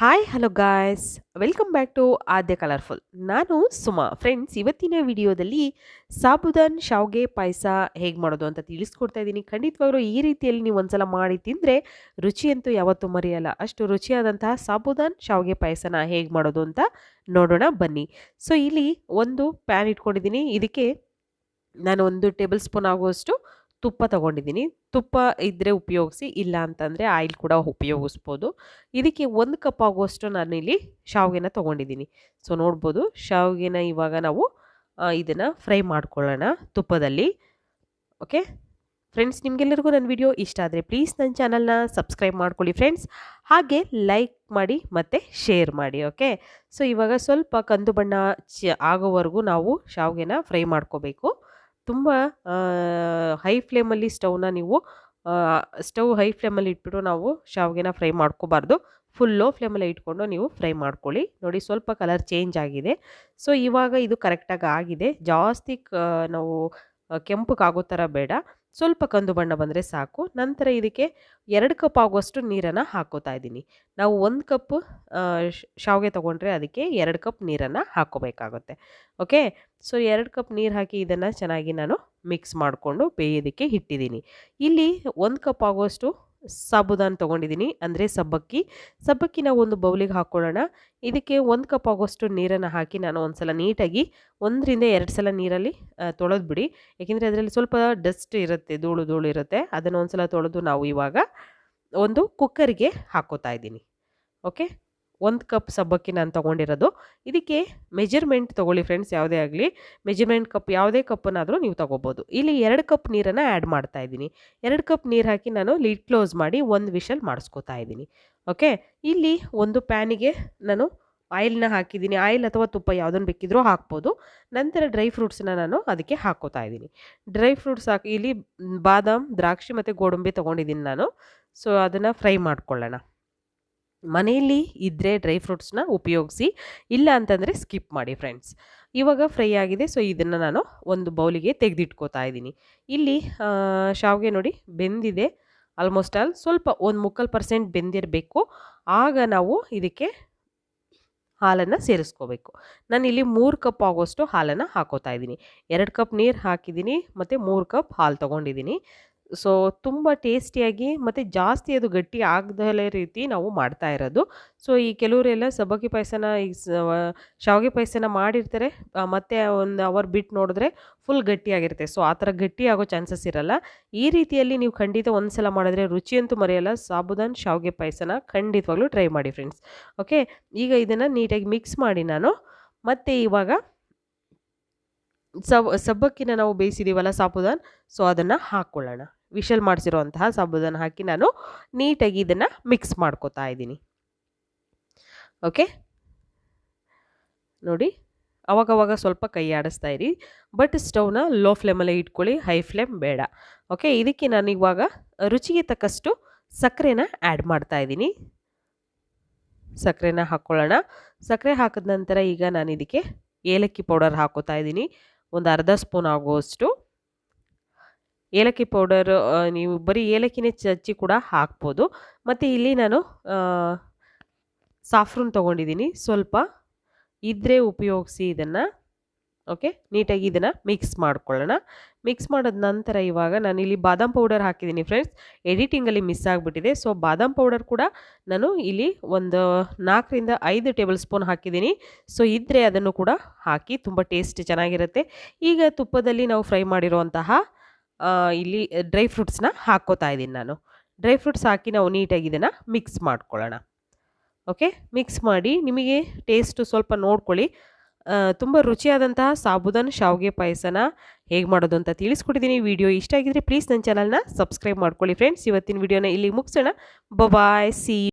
Hi hello guys welcome back to Aadya colourful ನಾನು Suma. Friends ಇವತ್ತಿನ ವಿಡಿಯೋದಲ್ಲಿ ಸಾಬುದಾನ್ ಶಾವ್ಗೆ ಪಾಯಸ ಹೇಗೆ ಮಾಡೋದು ಅಂತ ತಿಳಿಸ್ಕೊಡ್ತಾ ಇದ್ದೀನಿ. ಖಂಡಿತವಾಗ್ಲೂ ಈ ರೀತಿಯಲ್ಲಿ ನೀವು ಒಂದ್ಸಲ ಮಾಡಿ ತಿಂದರೆ ರುಚಿಯಂತೂ ಯಾವತ್ತೂ ಮರೆಯಲ್ಲ. ಅಷ್ಟು ರುಚಿಯಾದಂತಹ ಸಾಬುದಾನ್ ಶಾವ್ಗೆ ಪಾಯಸನ ಹೇಗೆ ಮಾಡೋದು ಅಂತ ನೋಡೋಣ, ಬನ್ನಿ. ಸೊ ಇಲ್ಲಿ ಒಂದು ಪ್ಯಾನ್ ಇಟ್ಕೊಂಡಿದ್ದೀನಿ. ಇದಕ್ಕೆ ನಾನು ಒಂದು ಟೇಬಲ್ ಸ್ಪೂನ್ ಆಗುವಷ್ಟು ತುಪ್ಪ ತಗೊಂಡಿದ್ದೀನಿ. ತುಪ್ಪ ಇದ್ದರೆ ಉಪಯೋಗಿಸಿ, ಇಲ್ಲ ಅಂತಂದರೆ ಆಯಿಲ್ ಕೂಡ ಉಪಯೋಗಿಸ್ಬೋದು. ಇದಕ್ಕೆ ಒಂದು ಕಪ್ ಆಗುವಷ್ಟು ನಾನು ಇಲ್ಲಿ ಶಾವಿಗೆನ ತೊಗೊಂಡಿದ್ದೀನಿ. ಸೊ, ನೋಡ್ಬೋದು ಶಾವಿಗೆನ ಇವಾಗ ನಾವು ಇದನ್ನು ಫ್ರೈ ಮಾಡ್ಕೊಳ್ಳೋಣ ತುಪ್ಪದಲ್ಲಿ. ಓಕೆ? ಫ್ರೆಂಡ್ಸ್, ನಿಮಗೆಲ್ಲರಿಗೂ ನನ್ನ ವಿಡಿಯೋ ಇಷ್ಟ ಆದರೆ ಪ್ಲೀಸ್ ನನ್ನ ಚಾನಲ್ನ ಸಬ್ಸ್ಕ್ರೈಬ್ ಮಾಡ್ಕೊಳ್ಳಿ ಫ್ರೆಂಡ್ಸ್. ಹಾಗೆ ಲೈಕ್ ಮಾಡಿ ಮತ್ತು ಶೇರ್ ಮಾಡಿ, ಓಕೆ? ಸೊ, ಇವಾಗ ಸ್ವಲ್ಪ ಕಂದು ಬಣ್ಣ ಚ ಆಗೋವರೆಗೂ ನಾವು ಶಾವಿಗೆನ ಫ್ರೈ ಮಾಡ್ಕೋಬೇಕು. ತುಂಬ ಹೈ ಫ್ಲೇಮಲ್ಲಿ ಸ್ಟವ್ನ ನೀವು ಸ್ಟವ್ ಹೈ ಫ್ಲೇಮಲ್ಲಿ ಇಟ್ಬಿಟ್ಟು ನಾವು ಶಾವಿಗೆನ ಫ್ರೈ ಮಾಡ್ಕೋಬಾರ್ದು. ಫುಲ್ ಲೋ ಫ್ಲೇಮಲ್ಲಿ ಇಟ್ಕೊಂಡು ನೀವು ಫ್ರೈ ಮಾಡ್ಕೊಳ್ಳಿ. ನೋಡಿ ಸ್ವಲ್ಪ ಕಲರ್ ಚೇಂಜ್ ಆಗಿದೆ. ಸೊ, ಇವಾಗ ಇದು ಕರೆಕ್ಟಾಗಿ ಆಗಿದೆ. ಜಾಸ್ತಿ ನಾವು ಕೆಂಪಗಾಗೋ ಥರ ಬೇಡ. ಸ್ವಲ್ಪ ಕಂದು ಬಣ್ಣ ಬಂದರೆ ಸಾಕು. ನಂತರ ಇದಕ್ಕೆ ಎರಡು ಕಪ್ ಆಗುವಷ್ಟು ನೀರನ್ನು ಹಾಕೋತಾ ಇದ್ದೀನಿ. ನಾವು ಒಂದು ಕಪ್ ಶಾವಿಗೆ ತೊಗೊಂಡ್ರೆ ಅದಕ್ಕೆ ಎರಡು ಕಪ್ ನೀರನ್ನು ಹಾಕೋಬೇಕಾಗುತ್ತೆ. ಓಕೆ? ಸೊ, ಎರಡು ಕಪ್ ನೀರು ಹಾಕಿ ಇದನ್ನು ಚೆನ್ನಾಗಿ ನಾನು ಮಿಕ್ಸ್ ಮಾಡಿಕೊಂಡು ಬೇಯೋದಕ್ಕೆ ಇಟ್ಟಿದ್ದೀನಿ. ಇಲ್ಲಿ ಒಂದು ಕಪ್ ಆಗುವಷ್ಟು ಸಾಬುದಾನ್ ತೊಗೊಂಡಿದ್ದೀನಿ ಅಂದರೆ ಸಬ್ಬಕ್ಕಿ. ಸಬ್ಬಕ್ಕಿನ ಒಂದು ಬೌಲಿಗೆ ಹಾಕ್ಕೊಳ್ಳೋಣ ಇದಕ್ಕೆ ಒಂದು ಕಪ್ ಆಗೋಷ್ಟು ನೀರನ್ನು ಹಾಕಿ ನಾನು ಒಂದು ಸಲ ನೀಟಾಗಿ ಒಂದರಿಂದ ಎರಡು ಸಲ ನೀರಲ್ಲಿ ತೊಳೆದು ಬಿಡಿ. ಏಕೆಂದರೆ ಅದರಲ್ಲಿ ಸ್ವಲ್ಪ ಡಸ್ಟ್ ಇರುತ್ತೆ, ಧೂಳು ಧೂಳು ಇರುತ್ತೆ. ಅದನ್ನು ಒಂದು ಸಲ ತೊಳೆದು ನಾವು ಇವಾಗ ಒಂದು ಕುಕ್ಕರಿಗೆ ಹಾಕೋತಾ ಇದ್ದೀನಿ. ಓಕೆ? ಒಂದು ಕಪ್ ಸಬ್ಬಕ್ಕಿ ನಾನು ತೊಗೊಂಡಿರೋದು. ಇದಕ್ಕೆ ಮೆಜರ್ಮೆಂಟ್ ತೊಗೊಳ್ಳಿ ಫ್ರೆಂಡ್ಸ್ ಯಾವುದೇ ಆಗಲಿ. ಮೆಜರ್ಮೆಂಟ್ ಕಪ್ ಯಾವುದೇ ಕಪ್ಪನ್ನಾದರೂ ನೀವು ತೊಗೋಬೋದು. ಇಲ್ಲಿ ಎರಡು ಕಪ್ ನೀರನ್ನು ಆ್ಯಡ್ ಮಾಡ್ತಾ ಇದ್ದೀನಿ. ಎರಡು ಕಪ್ ನೀರು ಹಾಕಿ ನಾನು ಲಿಡ್ ಕ್ಲೋಸ್ ಮಾಡಿ ಒಂದು ವಿಷಲ್ ಮಾಡಿಸ್ಕೋತಾ ಇದ್ದೀನಿ. ಓಕೆ ಇಲ್ಲಿ ಒಂದು ಪ್ಯಾನಿಗೆ ನಾನು ಆಯಿಲ್ನ ಹಾಕಿದ್ದೀನಿ. ಆಯಿಲ್ ಅಥವಾ ತುಪ್ಪ ಯಾವುದನ್ನು ಬೇಕಿದ್ರೂ ಹಾಕ್ಬೋದು. ನಂತರ ಡ್ರೈ ಫ್ರೂಟ್ಸನ್ನ ನಾನು ಅದಕ್ಕೆ ಹಾಕೋತಾ ಇದ್ದೀನಿ. ಡ್ರೈ ಫ್ರೂಟ್ಸ್ ಹಾಕಿ, ಇಲ್ಲಿ ಬಾದಾಮ್, ದ್ರಾಕ್ಷಿ ಮತ್ತು ಗೋಡಂಬಿ ತೊಗೊಂಡಿದ್ದೀನಿ ನಾನು. ಸೊ ಅದನ್ನು ಫ್ರೈ ಮಾಡ್ಕೊಳ್ಳೋಣ. ಮನೆಯಲ್ಲಿ ಇದ್ದರೆ ಡ್ರೈ ಫ್ರೂಟ್ಸ್ನ ಉಪಯೋಗಿಸಿ, ಇಲ್ಲ ಅಂತಂದರೆ ಸ್ಕಿಪ್ ಮಾಡಿ ಫ್ರೆಂಡ್ಸ್ ಇವಾಗ ಫ್ರೈ ಆಗಿದೆ ಸೊ ಇದನ್ನು ನಾನು ಒಂದು ಬೌಲಿಗೆ ತೆಗೆದಿಟ್ಕೋತಾ ಇದ್ದೀನಿ. ಇಲ್ಲಿ ಶಾವಿಗೆ ನೋಡಿ ಬೆಂದಿದೆ ಆಲ್ಮೋಸ್ಟ್ ಆಲ್ ಸ್ವಲ್ಪ ಒಂದು ಮುಕ್ಕಲ್ ಪರ್ಸೆಂಟ್ ಬೆಂದಿರಬೇಕು. ಆಗ ನಾವು ಇದಕ್ಕೆ ಹಾಲನ್ನು ಸೇರಿಸ್ಕೋಬೇಕು. ನಾನು ಇಲ್ಲಿ ಮೂರು ಕಪ್ ಆಗೋಷ್ಟು ಹಾಲನ್ನು ಹಾಕೋತಾ ಇದ್ದೀನಿ. ಎರಡು ಕಪ್ ನೀರು ಹಾಕಿದ್ದೀನಿ, ಮತ್ತು ಮೂರು ಕಪ್ ಹಾಲು ತೊಗೊಂಡಿದ್ದೀನಿ. ಸೊ, ತುಂಬ ಟೇಸ್ಟಿಯಾಗಿ ಮತ್ತು ಜಾಸ್ತಿ ಅದು ಗಟ್ಟಿ ಆಗದಲೇ ರೀತಿ ನಾವು ಮಾಡ್ತಾ ಇರೋದು. ಸೊ, ಈ ಕೆಲವರೆಲ್ಲ ಸಬ್ಬಕ್ಕಿ ಪಾಯಸನ ಈ ಶಾವಿಗೆ ಪಾಯಸನ ಮಾಡಿರ್ತಾರೆ. ಮತ್ತು ಒಂದು ಅವರ್ ಬಿಟ್ಟು ನೋಡಿದ್ರೆ ಫುಲ್ ಗಟ್ಟಿಯಾಗಿರುತ್ತೆ. ಸೊ, ಆ ಥರ ಗಟ್ಟಿ ಆಗೋ ಚಾನ್ಸಸ್ ಇರಲ್ಲ. ಈ ರೀತಿಯಲ್ಲಿ ನೀವು ಖಂಡಿತ ಒಂದು ಸಲ ಮಾಡಿದ್ರೆ ರುಚಿಯಂತೂ ಮರೆಯಲ್ಲ. ಸಾಬುದಾನ್, ಶಾವಿಗೆ ಪಾಯಸನ ಖಂಡಿತವಾಗ್ಲೂ ಟ್ರೈ ಮಾಡಿ ಫ್ರೆಂಡ್ಸ್. ಓಕೆ, ಈಗ ಇದನ್ನು ನೀಟಾಗಿ ಮಿಕ್ಸ್ ಮಾಡಿ ನಾನು. ಮತ್ತು ಇವಾಗ ಸಬ್, ಸಬ್ಬಕ್ಕಿನ ನಾವು ಬೇಯಿಸಿದ್ದೀವಲ್ಲ ಸಾಬುದಾನ್, ಸೊ, ಅದನ್ನು ಹಾಕ್ಕೊಳ್ಳೋಣ ವಿಷಲ್ ಮಾಡಿಸಿರುವಂತಹ ಸಾಬುದಾನ ಹಾಕಿ ನಾನು ನೀಟಾಗಿ ಇದನ್ನು ಮಿಕ್ಸ್ ಮಾಡ್ಕೋತಾ ಇದ್ದೀನಿ. ಓಕೆ ನೋಡಿ, ಅವಾಗವಾಗ ಸ್ವಲ್ಪ ಕೈ ಆಡಿಸ್ತಾ ಇರಿ. ಬಟ್ ಸ್ಟವ್ನ ಲೋ ಫ್ಲೇಮಲ್ಲೇ ಇಟ್ಕೊಳ್ಳಿ ಹೈ ಫ್ಲೇಮ್ ಬೇಡ. ಓಕೆ ಇದಕ್ಕೆ ನಾನು ಇವಾಗ ರುಚಿಗೆ ತಕ್ಕಷ್ಟು ಸಕ್ಕರೆನ ಆ್ಯಡ್ ಮಾಡ್ತಾ ಇದ್ದೀನಿ. ಸಕ್ಕರೆನ ಹಾಕ್ಕೊಳ್ಳೋಣ ಸಕ್ಕರೆ ಹಾಕಿದ ನಂತರ ಈಗ ನಾನು ಇದಕ್ಕೆ ಏಲಕ್ಕಿ ಪೌಡರ್ ಹಾಕೋತಾ ಇದ್ದೀನಿ. ಒಂದು ಅರ್ಧ ಸ್ಪೂನ್ ಆಗುವಷ್ಟು. ಏಲಕ್ಕಿ ಪೌಡರ್ ನೀವು ಬರೀ ಏಲಕ್ಕಿನೇ ಚಚ್ಚಿ ಕೂಡ ಹಾಕ್ಬೋದು. ಮತ್ತು ಇಲ್ಲಿ ನಾನು ಸಾಫ್ರೂನ್ ತೊಗೊಂಡಿದ್ದೀನಿ. ಸ್ವಲ್ಪ ಇದ್ರೆ ಉಪಯೋಗಿಸಿ ಇದನ್ನು, ಓಕೆ? ನೀಟಾಗಿ ಇದನ್ನು ಮಿಕ್ಸ್ ಮಾಡ್ಕೊಳ್ಳೋಣ. ಮಿಕ್ಸ್ ಮಾಡಿದ ನಂತರ ಇವಾಗ ನಾನು ಇಲ್ಲಿ ಬಾದಾಮ್ ಪೌಡರ್ ಹಾಕಿದ್ದೀನಿ ಫ್ರೆಂಡ್ಸ್. ಎಡಿಟಿಂಗಲ್ಲಿ ಮಿಸ್ ಆಗಿಬಿಟ್ಟಿದೆ. ಸೊ, ಬಾದಾಮ್ ಪೌಡರ್ ಕೂಡ ನಾನು ಇಲ್ಲಿ ಒಂದು ನಾಲ್ಕರಿಂದ ಐದು ಟೇಬಲ್ ಸ್ಪೂನ್ ಹಾಕಿದ್ದೀನಿ. ಸೊ ಇದ್ದರೆ ಅದನ್ನು ಕೂಡ ಹಾಕಿ ತುಂಬ ಟೇಸ್ಟ್ ಚೆನ್ನಾಗಿರುತ್ತೆ. ಈಗ ತುಪ್ಪದಲ್ಲಿ ನಾವು ಫ್ರೈ ಮಾಡಿರುವಂತಹ ಇಲ್ಲಿ ಡ್ರೈ ಫ್ರೂಟ್ಸ್ನ ಹಾಕ್ಕೋತಾ ಇದ್ದೀನಿ ನಾನು. ಡ್ರೈ ಫ್ರೂಟ್ಸ್ ಹಾಕಿ ನಾವು ನೀಟಾಗಿ ಇದನ್ನು ಮಿಕ್ಸ್ ಮಾಡ್ಕೊಳ್ಳೋಣ. ಓಕೆ ಮಿಕ್ಸ್ ಮಾಡಿ ನಿಮಗೆ ಟೇಸ್ಟು ಸ್ವಲ್ಪ ನೋಡ್ಕೊಳ್ಳಿ. ತುಂಬ ರುಚಿಯಾದಂತಹ ಸಾಬುದಾನ ಶಾವಿಗೆ ಪಾಯಸನ ಹೇಗೆ ಮಾಡೋದು ಅಂತ ತಿಳಿಸ್ಕೊಟ್ಟಿದ್ದೀನಿ. ವಿಡಿಯೋ ಇಷ್ಟ ಆಗಿದ್ರೆ ಪ್ಲೀಸ್ ನನ್ನ ಚಾನಲ್ನ ಸಬ್ಸ್ಕ್ರೈಬ್ ಮಾಡ್ಕೊಳ್ಳಿ ಫ್ರೆಂಡ್ಸ್ ಇವತ್ತಿನ ವಿಡಿಯೋನ ಇಲ್ಲಿ ಮುಗಿಸೋಣ. Bye see